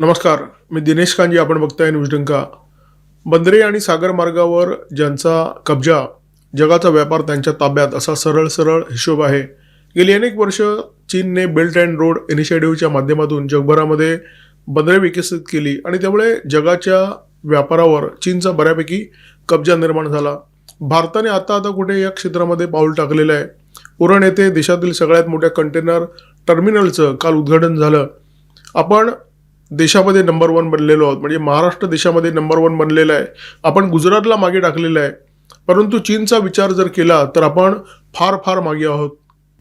नमस्कार मी दिनेश कांजी आपण बघताय न्यूज डंका. बंदरे आणि सागर मार्गावर ज्यांचा कब्जा जगाचा व्यापार त्यांच्या ताब्यात असा सरळ सरळ हिशोब आहे. गेली अनेक वर्ष चीनने बेल्ट अँड रोड इनिशिएटिव्हच्या माध्यमातून जगभरामध्ये बंदरे विकसित केली आणि त्यामुळे जगाच्या व्यापारावर चीनचा बऱ्यापैकी कब्जा निर्माण झाला. भारताने आता आता कुठे या क्षेत्रामध्ये पाऊल टाकलेलं आहे? उरण येथे देशातील सगळ्यात मोठ्या कंटेनर टर्मिनलचं काल उद्घाटन झालं. आपण देशामध्ये नंबर वन बनलेलो आहोत. म्हणजे महाराष्ट्र देशामध्ये नंबर वन बनलेला आहे. आपण गुजरातला मागे टाकलेलं आहे. परंतु चीनचा विचार जर केला तर आपण फार फार मागे आहोत.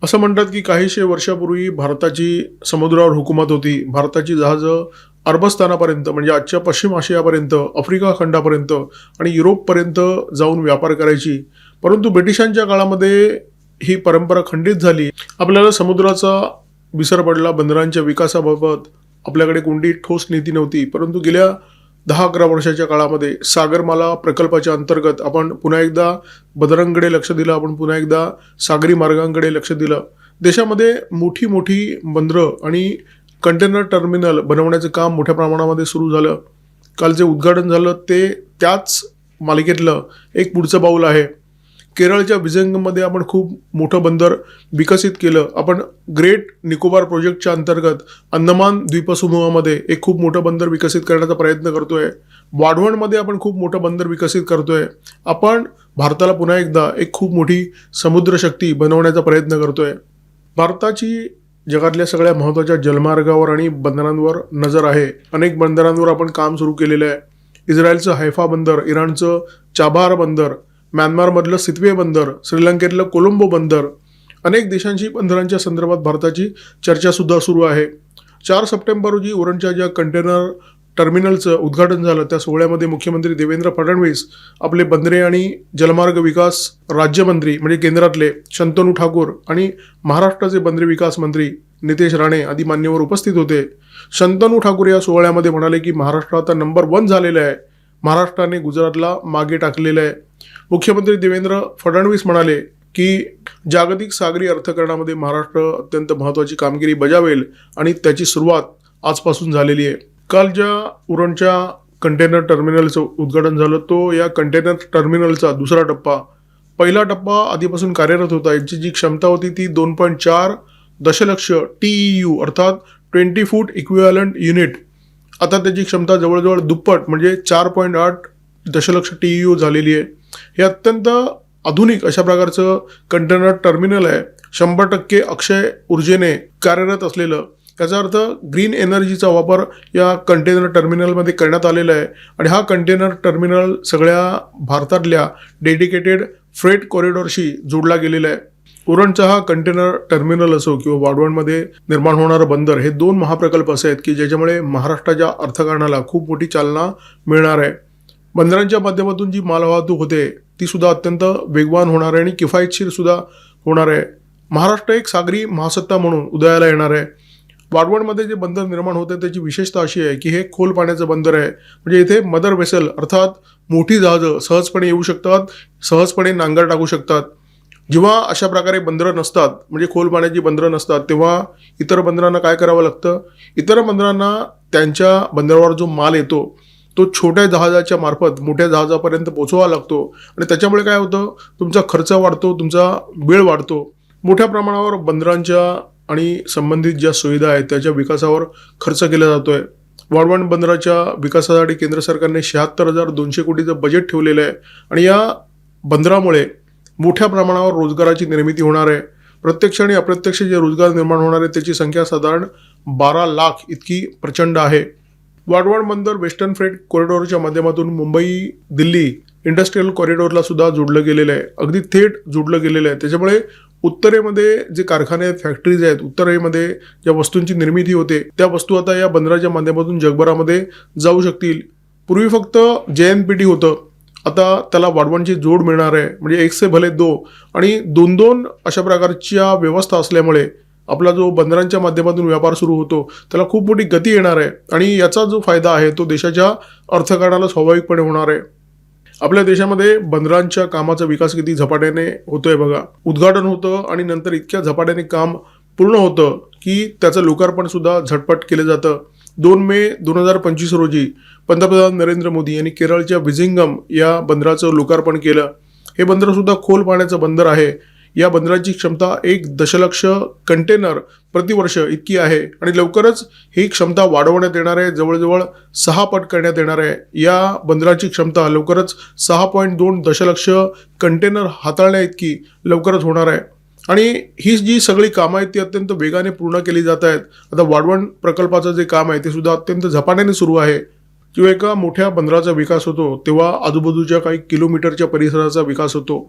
असं म्हणतात की काहीशे वर्षापूर्वी भारताची समुद्रावर हुकूमत होती. भारताची जहाजं अरबस्थानापर्यंत म्हणजे आजच्या पश्चिम आशियापर्यंत आफ्रिका खंडापर्यंत आणि युरोपपर्यंत जाऊन व्यापार करायची. परंतु ब्रिटिशांच्या काळामध्ये ही परंपरा खंडित झाली. आपल्याला समुद्राचा विसर पडला बंदरांच्या विकासाबाबत आपल्याकडे कोणती ठोस नीती नव्हती परंतु गेल्या दहा अकरा वर्षाच्या काळामध्ये सागरमाला प्रकल्पाच्या अंतर्गत आपण पुन्हा एकदा बदरांकडे लक्ष दिलं आपण पुन्हा एकदा सागरी मार्गांकडे लक्ष दिलं. देशामध्ये मोठी मोठी बंदरं आणि कंटेनर टर्मिनल बनवण्याचं काम मोठ्या प्रमाणामध्ये सुरू झालं. काल जे उद्घाटन झालं ते त्याच मालिकेतलं एक पुढचं पाऊल आहे. केरळच्या विजंगमध्ये आपण खूप मोठं बंदर विकसित केलं. आपण ग्रेट निकोबार प्रोजेक्टच्या अंतर्गत अंदमान द्वीपसमूहामध्ये एक खूप मोठं बंदर विकसित करण्याचा प्रयत्न करतोय. वाढवणमध्ये आपण खूप मोठं बंदर विकसित करतोय. आपण भारताला पुन्हा एकदा एक खूप मोठी समुद्रशक्ती बनवण्याचा प्रयत्न करतोय. भारताची जगातल्या सगळ्या महत्त्वाच्या जलमार्गावर आणि बंदरांवर नजर आहे. अनेक बंदरांवर आपण काम सुरू केलेलं आहे. इस्रायलचं हैफा बंदर इराणचं चाबार बंदर म्यानमारमधलं सितवे बंदर श्रीलंकेतलं कोलंबो बंदर अनेक देशांशी बंदरांच्या संदर्भात भारताची चर्चासुद्धा सुरू आहे. चार सप्टेंबर रोजी उरणच्या ज्या कंटेनर टर्मिनलचं उद्घाटन झालं त्या सोहळ्यामध्ये मुख्यमंत्री देवेंद्र फडणवीस आपले बंदरे आणि जलमार्ग विकास राज्यमंत्री म्हणजे केंद्रातले शंतनू ठाकूर आणि महाराष्ट्राचे बंदरे विकास मंत्री नितेश राणे आदी मान्यवर उपस्थित होते. शंतनू ठाकूर या सोहळ्यामध्ये म्हणाले की महाराष्ट्र आता नंबर वन झालेला आहे. महाराष्ट्राने गुजरातला मागे टाकलेलं आहे. मुख्यमंत्री देवेंद्र फडणवीस म्हणाले की जागतिक सागरी अर्थकारणामध्ये महाराष्ट्र अत्यंत महत्त्वाची कामगिरी बजावेल आणि त्याची सुरुवात आजपासून झालेली आहे. काल ज्या उरणच्या कंटेनर टर्मिनलचं उद्घाटन झालं तो या कंटेनर टर्मिनलचा दुसरा टप्पा. पहिला टप्पा आधीपासून कार्यरत होता. याची जी क्षमता होती ती दोन पॉईंट चार दशलक्ष टी यू अर्थात ट्वेंटी फूट इक्विवॅलंट युनिट आता त्याची क्षमता जवळजवळ दुप्पट म्हणजे चार पॉईंट आठ दशलक्ष टी यू झालेली आहे. हे अत्यंत आधुनिक अशा प्रकारचं कंटेनर टर्मिनल आहे. शंभर टक्के अक्षय ऊर्जेने कार्यरत असलेलं. त्याचा अर्थ ग्रीन एनर्जीचा वापर या कंटेनर टर्मिनलमध्ये करण्यात आलेला आहे. आणि हा कंटेनर टर्मिनल सगळ्या भारतातल्या डेडिकेटेड फ्रेट कॉरिडॉरशी जोडला गेलेला आहे. उरणचा हा कंटेनर टर्मिनल असो किंवा वाढवणमध्ये निर्माण होणारं बंदर हे दोन महाप्रकल्प असे आहेत की ज्याच्यामुळे महाराष्ट्राच्या अर्थकारणाला खूप मोठी चालना मिळणार आहे. बंदरांच्या माध्यमातून जी मालवाहतूक होते ती सुद्धा अत्यंत वेगवान होणार आहे आणि किफायतशीर सुद्धा होणार आहे. महाराष्ट्र एक सागरी महासत्ता म्हणून उदयाला येणार आहे. वाढवणमध्ये जे बंदर निर्माण होते त्याची विशेषता अशी आहे की हे खोल पाण्याचं बंदर आहे. म्हणजे इथे मदर वेसल अर्थात मोठी जहाजं सहजपणे येऊ शकतात सहजपणे नांगर टाकू शकतात. जेव्हा अशा प्रकारे बंदरं नसतात म्हणजे खोल पाण्याची बंदरं नसतात तेव्हा इतर बंदरांना काय करावं लागतं? इतर बंदरांना त्यांच्या बंदरावर जो माल येतो तो छोट्या जहाजाच्या मार्फत मोठ्या जहाजापर्यंत पोचवावा लागतो. आणि त्याच्यामुळे काय होतं? तुमचा खर्च वाढतो तुमचा वेळ वाढतो. मोठ्या प्रमाणावर बंदरांच्या आणि संबंधित ज्या सुविधा आहेत त्याच्या विकासावर खर्च केला जातो आहे वाढवण बंदराच्या विकासासाठी केंद्र सरकारने शहात्तर हजार दोनशे कोटीचं बजेट ठेवलेलं आहे. आणि या बंदरामुळे मोठ्या प्रमाणावर रोजगाराची निर्मिती होणार आहे. प्रत्यक्ष आणि अप्रत्यक्ष जे रोजगार निर्माण होणार आहे त्याची संख्या साधारण बारा लाख इतकी प्रचंड आहे. वाडवड बंदर वेस्टर्न फ्रेट कॉरिडॉरच्या माध्यमातून मुंबई दिल्ली इंडस्ट्रीयल कॉरिडॉरला सुद्धा जोडलं गेलेलं आहे. अगदी थेट जोडलं गेलेलं आहे. त्याच्यामुळे उत्तरेमध्ये जे कारखाने आहेत फॅक्टरीज आहेत उत्तरेमध्ये ज्या वस्तूंची निर्मिती होते त्या वस्तू आता या बंदराच्या माध्यमातून जगभरामध्ये जाऊ शकतील. पूर्वी फक्त जे एन पी टी होतं. आता त्याला वाढवणची जोड मिळणार आहे. म्हणजे एक से भले दो. आणि दोन दोन अशा प्रकारच्या व्यवस्था असल्यामुळे आपला जो बंदरांच्या माध्यमातून व्यापार सुरू होतो त्याला खूप मोठी गती येणार आहे आणि याचा जो फायदा आहे तो देशाच्या अर्थकारणाला स्वाभाविकपणे होणार आहे. आपल्या देशामध्ये बंदरांच्या कामाचा विकास किती झपाट्याने होतोय बघा. उद्घाटन होतं आणि नंतर इतक्या झपाट्याने काम पूर्ण होतं की त्याचं लोकार्पण सुद्धा झटपट केलं जातं. दोन मे दोन हजार पंचवीस रोजी पंतप्रधान नरेंद्र मोदी यांनी केरळच्या विझिंगम या बंदराचं लोकार्पण केलं. हे बंदर सुद्धा खोल पाण्याचं बंदर आहे. या बंदराची क्षमता एक दशलक्ष कंटेनर प्रतिवर्ष इतकी आहे आणि लवकरच ही क्षमता वाढवण्यात येणार आहे. जवळजवळ सहा पट करण्यात येणार आहे. या बंदराची क्षमता लवकरच सहा पॉईंट दोन दशलक्ष कंटेनर हाताळण्या इतकी लवकरच होणार आहे. आणि ही जी सगळी कामं आहेत ती अत्यंत वेगाने पूर्ण केली जात आहेत. आता वाढवण प्रकल्पाचं जे काम आहे ते सुद्धा अत्यंत झपाट्याने सुरू आहे. जेव्हा एका मोठ्या बंदराचा विकास होतो तेव्हा आजूबाजूच्या काही किलोमीटरच्या परिसराचा विकास होतो.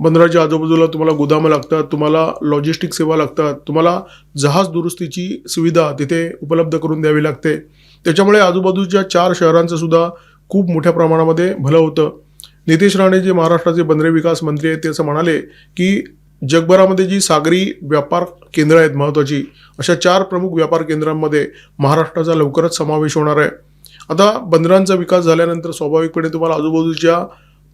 बंदराच्या आजूबाजूला तुम्हाला गोदामं लागतात तुम्हाला लॉजिस्टिक सेवा लागतात तुम्हाला जहाज दुरुस्तीची सुविधा तिथे उपलब्ध करून द्यावी लागते. त्याच्यामुळे आजूबाजूच्या चार शहरांचं सुद्धा खूप मोठ्या प्रमाणामध्ये भलं होतं. नितेश राणे जे महाराष्ट्राचे बंदरे विकास मंत्री आहेत ते असं म्हणाले की जगभरामध्ये जी सागरी व्यापार केंद्र आहेत महत्त्वाची अशा चार प्रमुख व्यापार केंद्रांमध्ये महाराष्ट्राचा लवकरच समावेश होणार आहे. आता बंदरांचा विकास झाल्यानंतर स्वाभाविकपणे तुम्हाला आजूबाजूच्या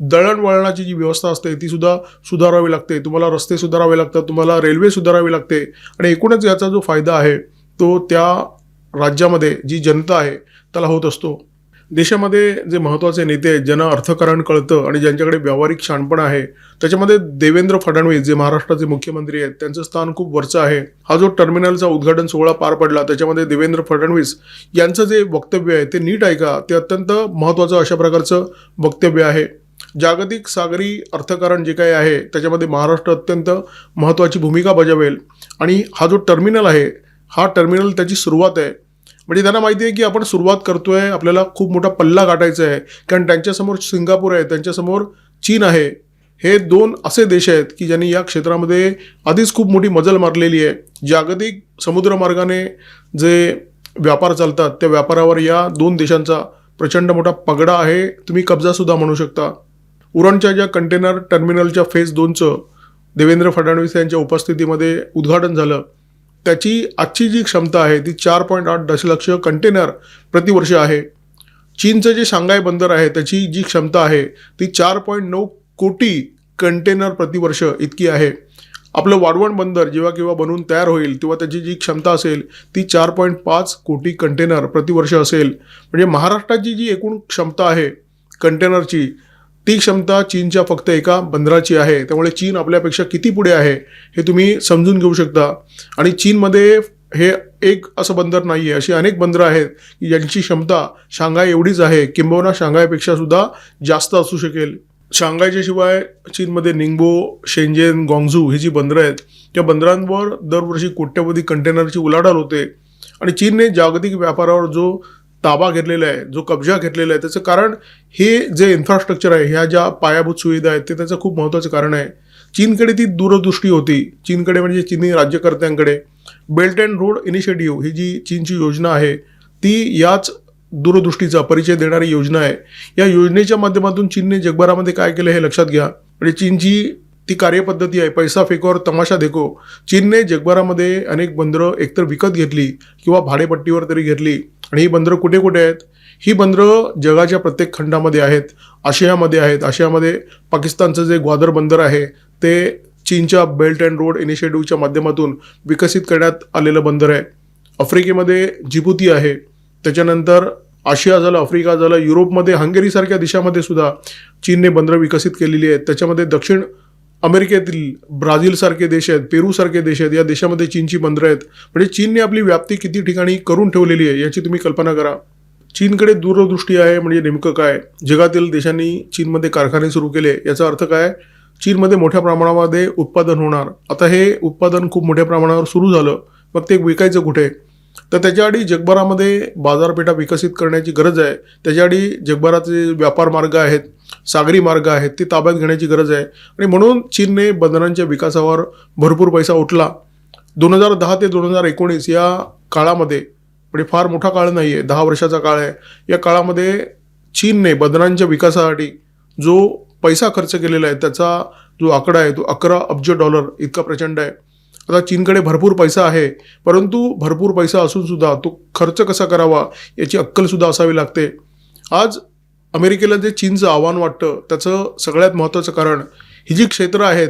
दळणवळणाची जी व्यवस्था असते ती सुद्धा सुधारावी लागते. तुम्हाला रस्ते सुधारावे लागतात तुम्हाला रेल्वे सुधारावी लागते. आणि एकूणच याचा जो फायदा आहे तो त्या राज्यामध्ये जी जनता आहे त्याला होत असतो. देशामध्ये जे महत्त्वाचे नेते आहेत ज्यांना अर्थकारण कळतं आणि ज्यांच्याकडे व्यावहारिक शाणपण आहे त्याच्यामध्ये देवेंद्र फडणवीस जे महाराष्ट्राचे मुख्यमंत्री आहेत त्यांचं स्थान खूप वरचं आहे. हा जो टर्मिनलचा उद्घाटन सोहळा पार पडला त्याच्यामध्ये देवेंद्र फडणवीस यांचं जे वक्तव्य आहे ते नीट ऐका. ते अत्यंत महत्त्वाचं अशा प्रकारचं वक्तव्य आहे. जागतिक सागरी अर्थकारण जे काही आहे त्याच्यामध्ये महाराष्ट्र अत्यंत महत्त्वाची भूमिका बजावेल. आणि हा जो टर्मिनल आहे हा टर्मिनल त्याची सुरुवात आहे. म्हणजे त्यांना माहिती आहे की आपण सुरुवात करतो आहे आपल्याला खूप मोठा पल्ला गाठायचा आहे. कारण त्यांच्यासमोर सिंगापूर आहे त्यांच्यासमोर चीन आहे. हे दोन असे देश आहेत की ज्यांनी या क्षेत्रामध्ये आधीच खूप मोठी मजल मारलेली आहे. जागतिक समुद्रमार्गाने जे व्यापार चालतात त्या व्यापारावर या दोन देशांचा प्रचंड मोठा पगडा आहे. तुम्ही कब्जासुद्धा म्हणू शकता. उरणच्या ज्या कंटेनर टर्मिनलच्या फेज दोनचं देवेंद्र फडणवीस यांच्या उपस्थितीमध्ये उद्घाटन झालं त्याची आजची जी क्षमता आहे ती चार पॉईंट आठ दशलक्ष कंटेनर प्रतिवर्ष आहे. चीनचं जे शांघाय बंदर आहे त्याची जी क्षमता आहे ती चार पॉईंट नऊ कोटी कंटेनर प्रतिवर्ष इतकी आहे. आपलं वाढवण बंदर जेव्हा केव्हा बनून तयार होईल तेव्हा त्याची जी क्षमता असेल ती चार पॉईंट पाच कोटी कंटेनर प्रतिवर्ष असेल. म्हणजे महाराष्ट्राची जी एकूण क्षमता आहे कंटेनरची ती क्षमता चीनच्या फक्त एका बंदराची आहे. त्यामुळे चीन आपल्यापेक्षा किती पुढे आहे हे तुम्ही समजून घेऊ शकता. आणि चीनमध्ये हे एक असं बंदर नाही आहे अशी अनेक बंदरं आहेत की ज्यांची क्षमता शांघाय एवढीच आहे. किंबहुना शांघायपेक्षा सुद्धा जास्त असू शकेल. शांघायच्या शिवाय चीनमध्ये निंगबो शेंजेन गॉंगझू ही जी बंदरं आहेत त्या बंदरांवर दरवर्षी कोट्यवधी कंटेनरची उलाढाल होते. आणि चीनने जागतिक व्यापारावर जो ताबा घेतलेला आहे जो कब्जा घेतलेला आहे त्याचं कारण हे जे इन्फ्रास्ट्रक्चर आहे ह्या ज्या पायाभूत सुविधा आहेत ते त्याचं खूप महत्त्वाचं कारण आहे. चीनकडे ती दूरदृष्टी होती. चीनकडे म्हणजे चीनी राज्यकर्त्यांकडे. बेल्ट अँड रोड इनिशिएटिव्ह ही जी चीनची योजना आहे ती याच दूरदृष्टीचा परिचय देणारी योजना आहे. या योजनेच्या माध्यमातून चीनने जगभरामध्ये काय केलं हे लक्षात घ्या. म्हणजे चीनची ती कार्यपद्धती आहे पैसा फेकोर तमाशा देखो. चीनने जगभरामध्ये अनेक बंदरं एकतर विकत घेतली किंवा भाडेपट्टीवर तरी घेतली. आणि ही बंदरं कुठे कुठे आहेत? ही बंदरं जगाच्या प्रत्येक खंडामध्ये आहेत आशियामध्ये आहेत. आशियामध्ये पाकिस्तानचं जे ग्वादर बंदर आहे ते चीनच्या बेल्ट अँड रोड इनिशिएटिव्हच्या माध्यमातून विकसित करण्यात आलेलं बंदर आहे. आफ्रिकेमध्ये जिबुती आहे. त्याच्यानंतर आशिया झालं आफ्रिका झालं युरोपमध्ये हंगेरीसारख्या देशामध्ये सुद्धा चीनने बंदरं विकसित केलेली आहेत. त्याच्यामध्ये दक्षिण अमेरिकेतील ब्राझीलसारखे देश आहेत पेरूसारखे देश आहेत या देशामध्ये चीनची बंदरं आहेत. म्हणजे चीनने आपली व्याप्ती किती ठिकाणी करून ठेवलेली आहे याची तुम्ही कल्पना करा. चीनकडे दूरदृष्टी आहे म्हणजे नेमकं काय? जगातील देशांनी चीनमध्ये कारखाने सुरू केले याचा अर्थ काय? चीनमध्ये मोठ्या प्रमाणामध्ये उत्पादन होणार. आता हे उत्पादन खूप मोठ्या प्रमाणावर सुरू झालं. मग ते विकायचं कुठे? तर त्याच्याआधी जगभरामध्ये बाजारपेठा विकसित करण्याची गरज आहे. त्याच्याआधी जगभराचे व्यापार मार्ग आहेत. सागरी मार्ग आहेत ते ताब्यात घेण्याची गरज आहे. आणि म्हणून चीनने बंदरांच्या विकासावर भरपूर पैसा उठला. दोन हजार दहा ते दोन हजार एकोणीस या काळामध्ये म्हणजे फार मोठा काळ नाही आहे दहा वर्षाचा काळ आहे. या काळामध्ये चीनने बंदरांच्या विकासासाठी जो पैसा खर्च केलेला आहे त्याचा जो आकडा आहे तो अकरा अब्ज डॉलर इतका प्रचंड आहे. आता चीनकडे भरपूर पैसा आहे परंतु भरपूर पैसा असूनसुद्धा तो खर्च कसा करावा याची अक्कलसुद्धा असावी लागते. आज अमेरिकेला जे चीनचं आव्हान वाटतं त्याचं सगळ्यात महत्त्वाचं कारण ही जी क्षेत्रं आहेत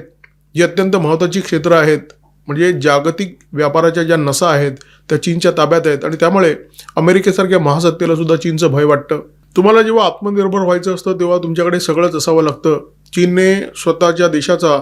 जी अत्यंत महत्त्वाची क्षेत्रं आहेत म्हणजे जागतिक व्यापाराच्या ज्या नसा आहेत त्या चीनच्या ताब्यात आहेत आणि त्यामुळे अमेरिकेसारख्या महासत्तेला सुद्धा चीनचं भय वाटतं. तुम्हाला जेव्हा आत्मनिर्भर व्हायचं असतं तेव्हा तुमच्याकडे सगळंच असावं लागतं. चीनने स्वतःच्या देशाचा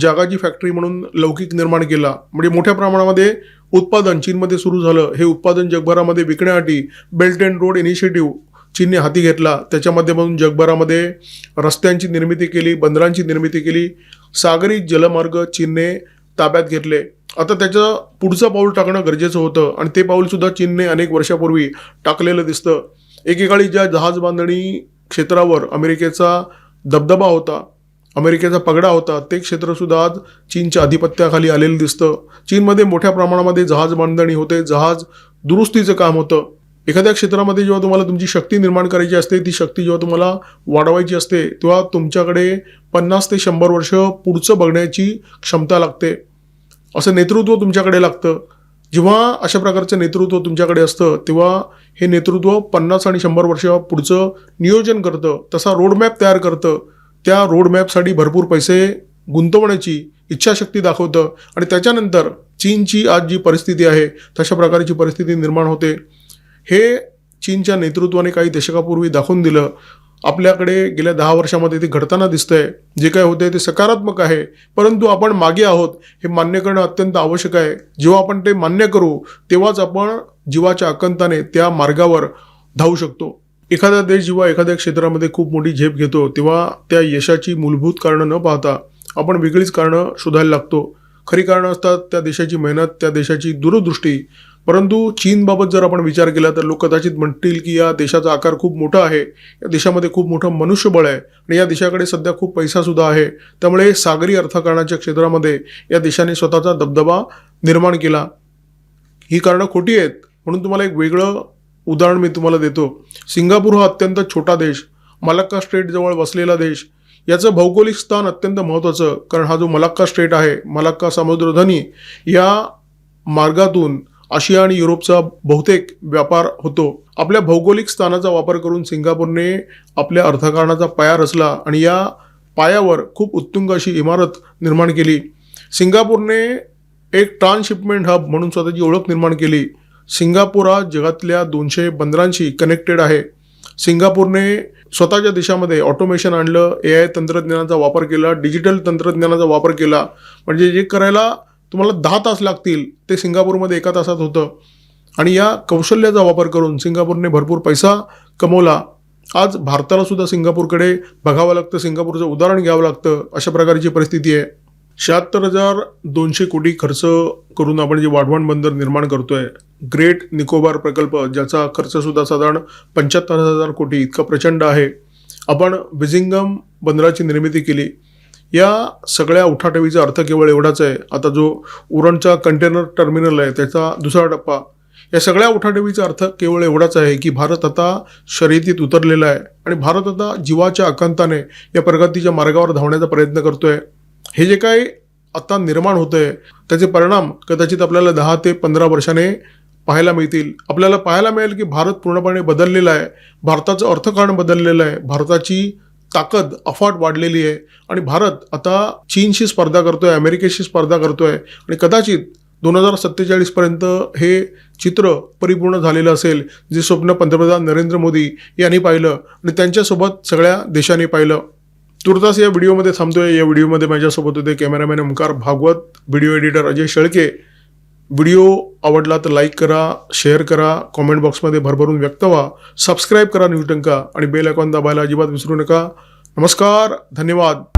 जागाची फॅक्टरी म्हणून लौकिक निर्माण केला. म्हणजे मोठ्या प्रमाणामध्ये उत्पादन चीनमध्ये सुरू झालं. हे उत्पादन जगभरामध्ये विकण्यासाठी बेल्ट अँड रोड इनिशिएटिव्ह चीनने हाती घेतला. त्याच्या माध्यमातून जगभरामध्ये रस्त्यांची निर्मिती केली बंदरांची निर्मिती केली. सागरी जलमार्ग चीनने ताब्यात घेतले. आता त्याचं पुढचं पाऊल टाकणं गरजेचं होतं आणि ते पाऊलसुद्धा चीनने अनेक वर्षापूर्वी टाकलेलं दिसतं. एकेकाळी ज्या जहाज बांधणी क्षेत्रावर अमेरिकेचा दबदबा होता अमेरिकेचा पगडा होता ते क्षेत्रसुद्धा आज चीनच्या अधिपत्याखाली आलेलं दिसतं. चीनमध्ये मोठ्या प्रमाणामध्ये जहाज बांधणी होते. जहाज दुरुस्तीचं काम होतं. एखाद्या क्षेत्रामध्ये जेव्हा तुम्हाला तुमची शक्ती निर्माण करायची असते ती शक्ती जेव्हा तुम्हाला वाढवायची असते तेव्हा तुमच्याकडे पन्नास ते शंभर वर्ष पुढचं बघण्याची क्षमता लागते. असं नेतृत्व तुमच्याकडे लागतं. जेव्हा अशा प्रकारचं नेतृत्व तुमच्याकडे असतं तेव्हा हे नेतृत्व पन्नास आणि शंभर वर्ष पुढचं नियोजन करतं तसा रोडमॅप तयार करतं. त्या रोडमॅपसाठी भरपूर पैसे गुंतवण्याची इच्छाशक्ती दाखवतं. आणि त्याच्यानंतर चीनची आज जी परिस्थिती आहे तशा प्रकारची परिस्थिती निर्माण होते. हे चीनच्या नेतृत्वाने काही दशकापूर्वी दाखवून दिलं. आपल्याकडे गेल्या दहा वर्षामध्ये ते घडताना दिसतंय. जे काय होतंय ते सकारात्मक आहे. परंतु आपण मागे आहोत हे मान्य करणं अत्यंत आवश्यक आहे. जेव्हा आपण ते मान्य करू तेव्हाच आपण जीवाच्या आकंताने त्या मार्गावर धावू शकतो. एखादा देश जेव्हा एखाद्या क्षेत्रामध्ये खूप मोठी झेप घेतो तेव्हा त्या यशाची मूलभूत कारणं न पाहता आपण वेगळीच कारणं शोधायला लागतो. खरी कारणं असतात त्या देशाची मेहनत त्या देशाची दूरदृष्टी. परंतु चीनबाबत जर आपण विचार केला तर लोक कदाचित म्हणतील की या देशाचा आकार खूप मोठा आहे या देशामध्ये खूप मोठं मनुष्यबळ आहे आणि या देशाकडे सध्या खूप पैसासुद्धा आहे. त्यामुळे सागरी अर्थकारणाच्या क्षेत्रामध्ये या देशाने स्वतःचा दबदबा निर्माण केला. ही कारणं खोटी आहेत म्हणून तुम्हाला एक वेगळं उदाहरण मी तुम्हाला देतो. सिंगापूर हा अत्यंत छोटा देश मलक्का स्टेटजवळ वसलेला देश. याचं भौगोलिक स्थान अत्यंत महत्त्वाचं कारण हा जो मलक्का स्टेट आहे मलक्का समुद्रधनी या मार्गातून आशिया आणि युरोपचा बहुतेक व्यापार होतो. आपल्या भौगोलिक स्थानाचा वापर करून सिंगापूरने आपल्या अर्थकारणाचा पाया रचला आणि या पायावर खूप उत्तुंग अशी इमारत निर्माण केली. सिंगापूरने एक ट्रान्सशिपमेंट हब म्हणून स्वतःची ओळख निर्माण केली. सिंगापूर हा जगातल्या दोनशे बंदरांशी कनेक्टेड आहे. सिंगापूरने स्वतःच्या देशामध्ये ऑटोमेशन आणलं ए आय तंत्रज्ञानाचा वापर केला डिजिटल तंत्रज्ञानाचा वापर केला. म्हणजे जे करायला तुम्हाला दहा तास लागतील. ते सिंगापूरमध्ये एका तासात होतं. आणि या कौशल्याचा वापर करून सिंगापूरने भरपूर पैसा कमवला. आज भारताला सुद्धा सिंगापूरकडे बघावं लागतं. सिंगापूरचं उदाहरण घ्यावं लागतं. अशा प्रकारची परिस्थिती आहे. शहात्तर हजार दोनशे कोटी खर्च करून आपण जे वाढवण बंदर निर्माण करतोय ग्रेट निकोबार प्रकल्प ज्याचा खर्चसुद्धा साधारण पंच्याहत्तर हजार कोटी इतका प्रचंड आहे. आपण विझिंगम बंदराची निर्मिती केली. या सगळ्या उठाठेवीचा अर्थ केवळ एवढाच आहे. आता जो उरणचा कंटेनर टर्मिनल आहे त्याचा दुसरा टप्पा. या सगळ्या उठाठेवीचा अर्थ केवळ एवढाच आहे की भारत आता शर्यतीत उतरलेला आहे आणि भारत आता जीवाच्या आकांताने या प्रगतीच्या मार्गावर धावण्याचा प्रयत्न करतोय. हे जे काही आता निर्माण होतंय त्याचे परिणाम कदाचित आपल्याला दहा ते पंधरा वर्षाने पाहायला मिळतील. आपल्याला पाहायला मिळेल की भारत पूर्णपणे बदललेला आहे. भारताचं अर्थकारण बदललेलं आहे. भारताची ताकद अफाट वाढलेली आहे. आणि भारत आता चीनशी स्पर्धा करतोय अमेरिकेशी स्पर्धा करतोय. आणि कदाचित दोन हजार सत्तेचाळीसपर्यंत हे चित्र परिपूर्ण झालेलं असेल जे स्वप्न पंतप्रधान नरेंद्र मोदी यांनी पाहिलं आणि त्यांच्यासोबत सगळ्या देशांनी पाहिलं. तुर्तास या व्हिडिओमध्ये थांबतोय. या व्हिडिओमध्ये माझ्यासोबत होते cameraman Omkar Bhagwat video editor Ajay Shelke. Video आवडला तर लाईक करा शेअर करा कॉमेंट बॉक्समध्ये भरभरून व्यक्त व्हा सबस्क्राईब करा न्यूज टंका आणि बेल आयकॉन दाबायला अजिबात विसरू नका. नमस्कार धन्यवाद.